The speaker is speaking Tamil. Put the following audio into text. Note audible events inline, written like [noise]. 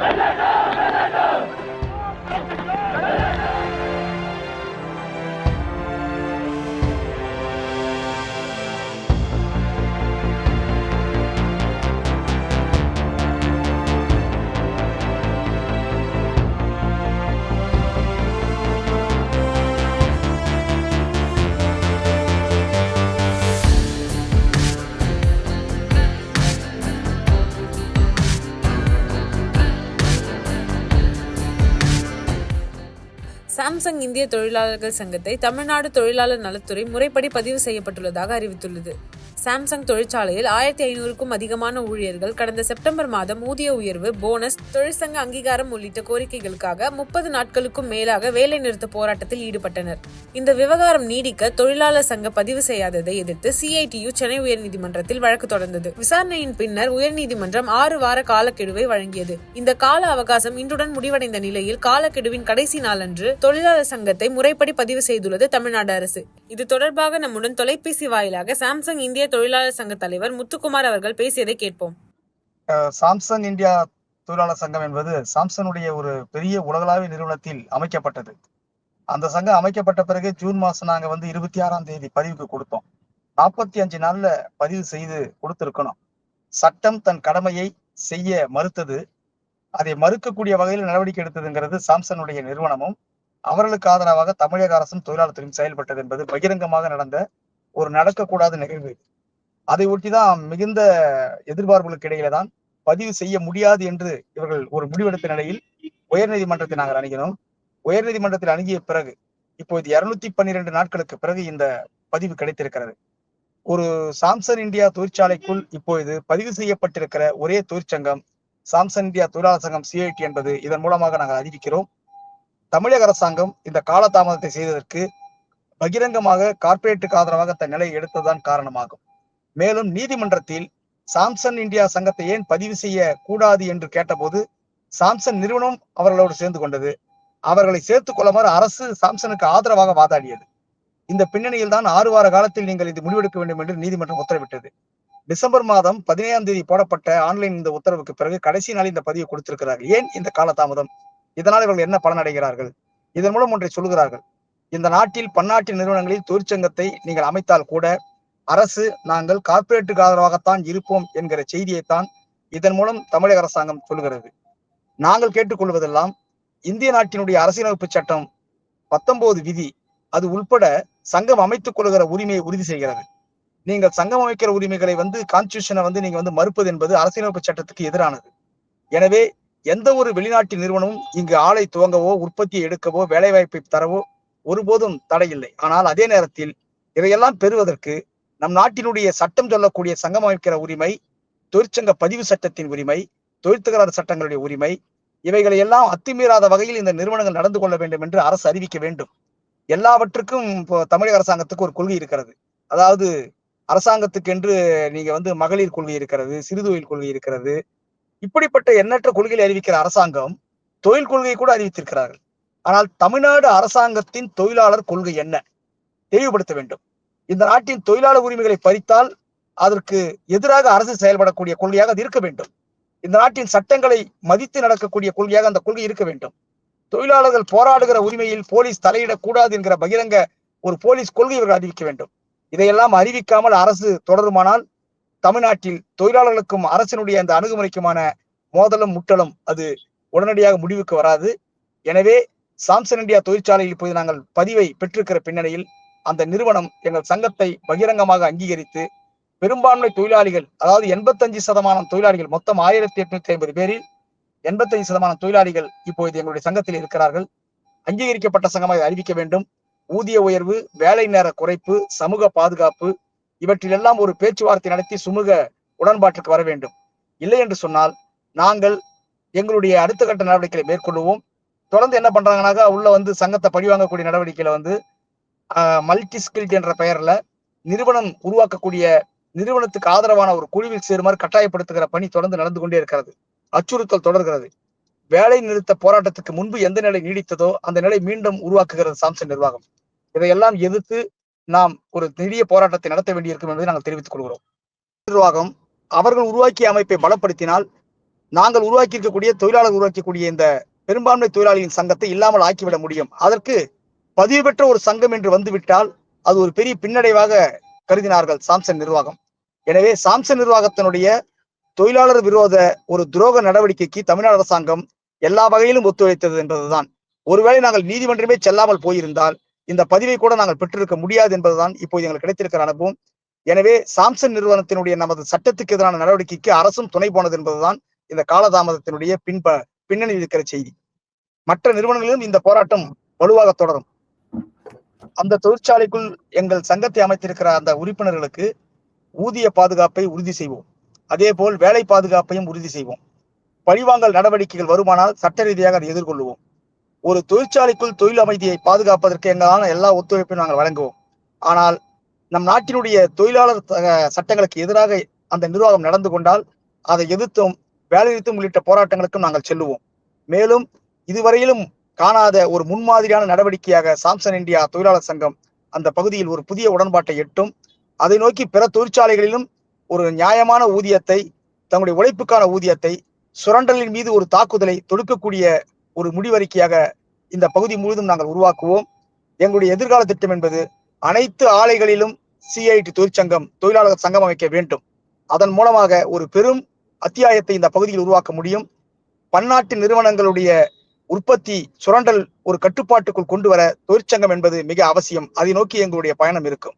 Let's [laughs] go! சாம்சங் இந்திய தொழிலாளர்கள் சங்கத்தை தமிழ்நாடு தொழிலாளர் நலத்துறை முறைப்படி பதிவு செய்யப்பட்டுள்ளதாக அறிவித்துள்ளது. சாம்சங் தொழிற்சாலையில் ஆயிரத்தி ஐநூறுக்கும் அதிகமான ஊழியர்கள் கடந்த செப்டம்பர் மாதம் ஊதிய உயர்வு போனஸ் தொழிற்சங்க அங்கீகாரம் உள்ளிட்ட கோரிக்கைகளுக்காக முப்பது நாட்களுக்கும் மேலாக வேலைநிறுத்த போராட்டத்தில் ஈடுபட்டனர். இந்த விவகாரம் நீடிக்க தொழிலாளர் சங்க பதிவு செய்யாததை எதிர்த்து சிஐடியு சென்னை உயர்நீதிமன்றத்தில் வழக்கு தொடர்ந்தது. விசாரணையின் பின்னர் உயர்நீதிமன்றம் ஆறு வார காலக்கெடுவை வழங்கியது. இந்த கால அவகாசம் இன்றுடன் முடிவடைந்த நிலையில் காலக்கெடுவின் கடைசி நாளன்று தொழிலாளர் சங்கத்தை முறைப்படி பதிவு செய்துள்ளது தமிழ்நாடு அரசு. இது தொடர்பாக நம்முடன் தொலைபேசி வாயிலாக சாம்சங் இந்திய தொழிலாளர் சங்க தலைவர் முத்துக்குமார் அவர்கள் பேசியதை கேட்போம். சாம்சங் இந்தியா தொழிலாளர் சங்கம் என்பது சாம்சனுடைய ஒரு பெரிய உலகளாவிய நிறுவனத்தில் அமைக்கப்பட்டது. அந்த சங்கம் அமைக்கப்பட்ட பிறகு ஜூன் மாசம் நாங்க வந்து இருபத்தி ஆறாம் தேதி பதிவுக்கு கொடுத்தோம். நாற்பத்தி அஞ்சு நாள்ல பதிவு செய்து கொடுத்திருக்கணும். சட்டம் தன் கடமையை செய்ய மறுத்தது. அதை மறுக்கக்கூடிய வகையில் நடவடிக்கை எடுத்ததுங்கிறது சாம்சனுடைய நிறுவனமும் அவர்களுக்கு ஆதரவாக தமிழக அரசும் தொழிலாளர்களும் செயல்பட்டது என்பது பகிரங்கமாக நடந்த ஒரு நடக்கக்கூடாத நிகழ்வு அதை ஒட்டிதான் மிகுந்த எதிர்பார்ப்புகளுக்கு இடையில தான் பதிவு செய்ய முடியாது என்று இவர்கள் ஒரு முடிவெடுத்த நிலையில் உயர்நீதிமன்றத்தை நாங்கள் அணுகினோம். உயர்நீதிமன்றத்தில் அணுகிய பிறகு இப்போ இது இருநூத்தி பன்னிரெண்டு நாட்களுக்கு பிறகு இந்த பதிவு கிடைத்திருக்கிறது. ஒரு சாம்சன் இந்தியா தொழிற்சாலைக்குள் இப்பொழுது பதிவு செய்யப்பட்டிருக்கிற ஒரே தொழிற்சங்கம் சாம்சன் இந்தியா தொழிலாளர் சங்கம் சிஐடி என்பது இதன் மூலமாக நாங்கள் அறிவிக்கிறோம். தமிழக அரசாங்கம் இந்த காலதாமதத்தை செய்ததற்கு பகிரங்கமாக கார்ப்பரேட்டுக்கு ஆதரவாக தன் நிலையை எடுத்ததுதான் காரணமாகும். மேலும் நீதிமன்றத்தில் சாம்சன் இந்தியா சங்கத்தை ஏன் பதிவு செய்ய கூடாது என்று கேட்டபோது சாம்சன் நிறுவனம் அவர்களோடு சேர்ந்து கொண்டது. அவர்களை சேர்த்துக் கொள்ளுமாறு அரசு சாம்சனுக்கு ஆதரவாக வாதாடியது. இந்த பின்னணியில் தான் ஆறு வார காலத்தில் நீங்கள் இது முடிவெடுக்க வேண்டும் என்று நீதிமன்றம் உத்தரவிட்டது. டிசம்பர் மாதம் பதினேழாம் தேதி போடப்பட்ட ஆன்லைன் இந்த உத்தரவுக்கு பிறகு கடைசி நாள் இந்த பதிவை கொடுத்திருக்கிறார்கள் ஏன் இந்த காலதாமதம்? இதனால் இவர்கள் என்ன பலனடைகிறார்கள் இதன் மூலம் ஒன்றை சொல்கிறார்கள் இந்த நாட்டில் பன்னாட்டு நிறுவனங்களில் தொழிற்சங்கத்தை நீங்கள் அமைத்தால் கூட அரசு நாங்கள் கார்ப்பரேட்டுக்கு ஆதரவாகத்தான் இருப்போம் என்கிற செய்தியைத்தான் இதன் மூலம் தமிழக அரசாங்கம் சொல்கிறது நாங்கள் கேட்டுக்கொள்வதெல்லாம் இந்திய நாட்டினுடைய அரசியலமைப்பு சட்டம் பத்தொன்பது விதி. அது உள்பட சங்கம் அமைத்துக் கொள்கிற உரிமையை உறுதி செய்கிறது. நீங்கள் சங்கம் அமைக்கிற உரிமைகளை வந்து கான்ஸ்டியூஷனை வந்து நீங்க வந்து மறுப்பது என்பது அரசியலமைப்பு சட்டத்துக்கு எதிரானது. எனவே எந்த ஒரு வெளிநாட்டு நிறுவனமும் இங்கு ஆலை துவங்கவோ உற்பத்தியை எடுக்கவோ வேலைவாய்ப்பை தரவோ ஒருபோதும் தடையில்லை. ஆனால் அதே நேரத்தில் இவையெல்லாம் பெறுவதற்கு நம் நாட்டினுடைய சட்டம் சொல்லக்கூடிய சங்கம் அமைக்கிற உரிமை தொழிற்சங்க பதிவு சட்டத்தின் உரிமை தொழிற்தகராறு சட்டங்களுடைய உரிமை இவைகளை எல்லாம் அத்துமீறாத வகையில் இந்த நிறுவனங்கள் நடந்து கொள்ள வேண்டும் என்று அரசு அறிவிக்க வேண்டும். எல்லாவற்றுக்கும் இப்போ தமிழக அரசாங்கத்துக்கு ஒரு கொள்கை இருக்கிறது. அதாவது அரசாங்கத்துக்கு என்று நீங்க வந்து மகளிர் கொள்கை இருக்கிறது சிறுதொழில் கொள்கை இருக்கிறது இப்படிப்பட்ட எண்ணற்ற கொள்கைகளை அறிவிக்கிற அரசாங்கம் தொழில் கொள்கையை கூட அறிவித்திருக்கிறார்கள். ஆனால் தமிழ்நாடு அரசாங்கத்தின் தொழிலாளர் கொள்கை என்ன? தெளிவுபடுத்த வேண்டும். இந்த நாட்டின் தொழிலாளர் உரிமைகளை பறித்தால் அதற்கு எதிராக அரசு செயல்படக்கூடிய கொள்கையாக அது இருக்க வேண்டும். இந்த நாட்டின் சட்டங்களை மதித்து நடக்கக்கூடிய கொள்கையாக அந்த கொள்கை இருக்க வேண்டும். தொழிலாளர்கள் போராடுகிற உரிமையில் போலீஸ் தலையிடக்கூடாது என்கிற பகிரங்க ஒரு போலீஸ் கொள்கை இவர்கள் அறிவிக்க வேண்டும். இதையெல்லாம் அறிவிக்காமல் அரசு தொடருமானால் தமிழ்நாட்டில் தொழிலாளர்களுக்கும் அரசினுடைய அந்த அணுகுமுறைக்குமான மோதலும் முட்டலும் அது உடனடியாக முடிவுக்கு வராது. எனவே சாம்சன் இந்தியா தொழிற்சாலையில் இப்போது நாங்கள் பதிவை பெற்றிருக்கிற பின்னணியில் அந்த நிறுவனம் எங்கள் சங்கத்தை பகிரங்கமாக அங்கீகரித்து பெரும்பான்மை தொழிலாளிகள் அதாவது எண்பத்தஞ்சு சதமானம் தொழிலாளிகள் மொத்தம் ஆயிரத்தி எட்நூத்தி ஐம்பது பேரில் எண்பத்தஞ்சு சதமானம் தொழிலாளிகள் இப்போது எங்களுடைய சங்கத்தில் இருக்கிறார்கள். அங்கீகரிக்கப்பட்ட சங்கமாக அறிவிக்க வேண்டும். ஊதிய உயர்வு வேலை நேர குறைப்பு சமூக பாதுகாப்பு இவற்றிலெல்லாம் ஒரு பேச்சுவார்த்தை நடத்தி சுமூக உடன்பாட்டுக்கு வர வேண்டும். இல்லை என்று சொன்னால் நாங்கள் எங்களுடைய அடுத்த கட்ட நடவடிக்கைகளை மேற்கொள்வோம் தொடர்ந்து என்ன பண்றாங்கனாக்கா உள்ள வந்து சங்கத்தை பழிவாங்கக்கூடிய நடவடிக்கையில வந்து மல்டி ஸ்கில்ட் என்ற பெயர்ல நிறுவனம் உருவாக்கக்கூடிய நிறுவனத்துக்கு ஆதரவான ஒரு குழுவில் சேருமாறு கட்டாயப்படுத்துகிற பணி தொடர்ந்து நடந்து கொண்டே இருக்கிறது. அச்சுறுத்தல் தொடர்கிறது. வேலை நிறுத்த போராட்டத்துக்கு முன்பு எந்த நிலை நீடித்ததோ அந்த நிலை மீண்டும் உருவாக்குகிறது சாம்சங் நிர்வாகம். இதையெல்லாம் எதிர்த்து நாம் ஒரு நிதிய போராட்டத்தை நடத்த வேண்டியிருக்கும் என்பதை நாங்கள் தெரிவித்துக் கொள்கிறோம். நிர்வாகம் அவர்கள் உருவாக்கிய அமைப்பை பலப்படுத்தினால் நாங்கள் உருவாக்கி இருக்கக்கூடிய தொழிலாளர் உருவாக்கக்கூடிய இந்த பெரும்பான்மை தொழிலாளியின் சங்கத்தை இல்லாமல் ஆக்கிவிட முடியும். அதற்கு பதிவு பெற்ற ஒரு சங்கம் என்று வந்துவிட்டால் அது ஒரு பெரிய பின்னடைவாக கருதினார்கள் சாம்சங் நிர்வாகம். எனவே சாம்சங் நிர்வாகத்தினுடைய தொழிலாளர் விரோத ஒரு துரோக நடவடிக்கைக்கு தமிழ்நாடு அரசாங்கம் எல்லா வகையிலும் ஒத்துழைத்தது என்பதுதான். ஒருவேளை நாங்கள் நீதிமன்றமே செல்லாமல் போயிருந்தால் இந்த பதிவை கூட நாங்கள் பெற்றிருக்க முடியாது என்பதுதான் இப்போது எங்களுக்கு கிடைத்திருக்கிற அனுபவம். எனவே சாம்சங் நிறுவனத்தினுடைய நமது சட்டத்துக்கு எதிரான நடவடிக்கைக்கு அரசும் துணை போனது என்பதுதான் இந்த காலதாமதத்தினுடைய பின்ப பின்னணி இருக்கிற செய்தி. மற்ற நிறுவனங்களிலும் இந்த போராட்டம் வலுவாக தொடரும். அந்த தொழிற்சாலைக்குள் எங்கள் சங்கத்தை அமைத்திருக்கிற அந்த உறுப்பினர்களுக்கு ஊதிய பாதுகாப்பை உறுதி செய்வோம். அதே போல் வேலை பாதுகாப்பையும் உறுதி செய்வோம். பழிவாங்கல் நடவடிக்கைகள் வருமானால் சட்ட ரீதியாக அதை எதிர்கொள்வோம் ஒரு தொழிற்சாலைக்குள் தொழில் அமைதியை பாதுகாப்பதற்கு எங்களான எல்லா ஒத்துழைப்பையும் நாங்கள் வழங்குவோம். ஆனால் நம் நாட்டினுடைய தொழிலாளர் சட்டங்களுக்கு எதிராக அந்த நிர்வாகம் நடந்து கொண்டால் அதை எதிர்த்தும் வேலைநிறுத்தம் உள்ளிட்ட போராட்டங்களுக்கும் நாங்கள் செல்லுவோம். மேலும் இதுவரையிலும் காணாத ஒரு முன்மாதிரியான நடவடிக்கையாக சாம்சன் இந்தியா தொழிலாளர் சங்கம் அந்த பகுதியில் ஒரு புதிய உடன்பாட்டை எட்டும். அதை நோக்கி பிற தொழிற்சாலைகளிலும் ஒரு நியாயமான ஊதியத்தை தங்களுடைய உழைப்புக்கான ஊதியத்தை சுரண்டலின் மீது ஒரு தாக்குதலை தொடுக்கக்கூடிய ஒரு முடிவறிக்கையாக இந்த பகுதி முழுவதும் நாங்கள் உருவாக்குவோம். எங்களுடைய எதிர்கால திட்டம் என்பது அனைத்து ஆலைகளிலும் சிஐடி தொழிற்சங்கம் தொழிலாளர் சங்கம் அமைக்க வேண்டும். அதன் மூலமாக ஒரு பெரும் அத்தியாயத்தை இந்த பகுதியில் உருவாக்க முடியும். பன்னாட்டு நிறுவனங்களுடைய உற்பத்தி சுரண்டல் ஒரு கட்டுப்பாட்டுக்குள் கொண்டு வர தொழிற்சங்கம் என்பது மிக அவசியம். அதை நோக்கி எங்களுடைய பயணம் இருக்கும்.